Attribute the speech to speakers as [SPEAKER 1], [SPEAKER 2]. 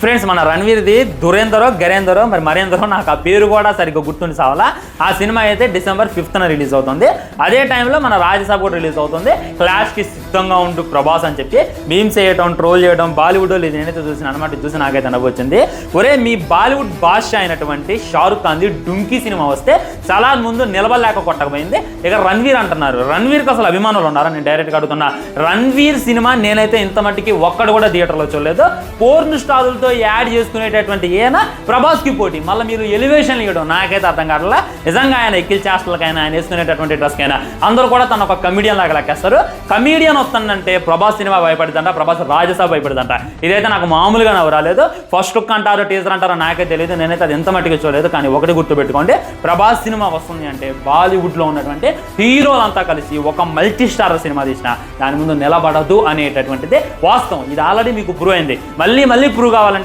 [SPEAKER 1] Friends మన రణవీర్ది దురేందరో గరేందరో మరి మరేందరో నాకు ఆ పేరు కూడా సరిగ్గా గుర్తుండి సావాలా? ఆ సినిమా అయితే డిసెంబర్ ఫిఫ్త్న రిలీజ్ అవుతుంది. అదే టైంలో మన రాజ్యసభ కూడా రిలీజ్ అవుతుంది. క్లాష్కి సిద్ధంగా ఉండు ప్రభాస్ అని చెప్పి మీమ్స్ చేయడం ట్రోల్ చేయడం బాలీవుడ్ ఇది నేనైతే చూసిన అనమాట చూసి నాకైతే నవ్వు వచ్చింది ఒరే మీ బాలీవుడ్ బాద్షా అయినటువంటి షారుఖ్ ఖాన్ది డుంకీ సినిమా వస్తే చాలా ముందు నిలబడలేక కొట్టకపోయింది. ఇక రణ్వీర్ అంటున్నారు. రణ్వీర్కి అసలు అభిమానులు ఉన్నారా? నేను డైరెక్ట్గా అడుగుతున్నా. రణ్వీర్ సినిమా నేనైతే ఇంత మట్టికి ఒక్కడు కూడా థియేటర్లో చూడలేదు. పోర్న్ స్టార్లతో యాడ్ చేసుకునేటటువంటి ఈయన ప్రభాస్కి పోటీ. మళ్ళీ మీరు ఎలివేషన్ ఇవ్వడం నాకైతే అర్థం కావట్లా. నిజంగా ఆయన ఎక్కిల్ చేష్టలకైనా ఆయన వేసుకునేటటువంటి డ్రెస్కైనా అందరూ కూడా తను ఒక కమిడియన్ లాగా లెక్కేస్తారు. కమిడియన్ వస్తుందంటే ప్రభాస్ సినిమా భయపడుతుంట ప్రభాస్ రాజసభ భయపడుతుంట ఇదైతే నాకు మామూలుగా నవ్వు రాలేదు ఫస్ట్ లుక్ అంటారో టీజర్ అంటారో నాకే తెలియదు నేనైతే అది ఎంత మట్టికి చూడలేదు కానీ ఒకటి గుర్తుపెట్టుకోండి. ప్రభాస్ సినిమా వస్తుంది అంటే బాలీవుడ్లో ఉన్నటువంటి హీరోలంతా కలిసి ఒక మల్టీ స్టార్ సినిమా తీసిన దాని ముందు నిలబడదు అనేటటువంటిది వాస్తవం. ఇది ఆల్రెడీ మీకు ప్రూవ్ అయింది. మళ్ళీ మళ్ళీ ప్రూవ్ కావాలంటే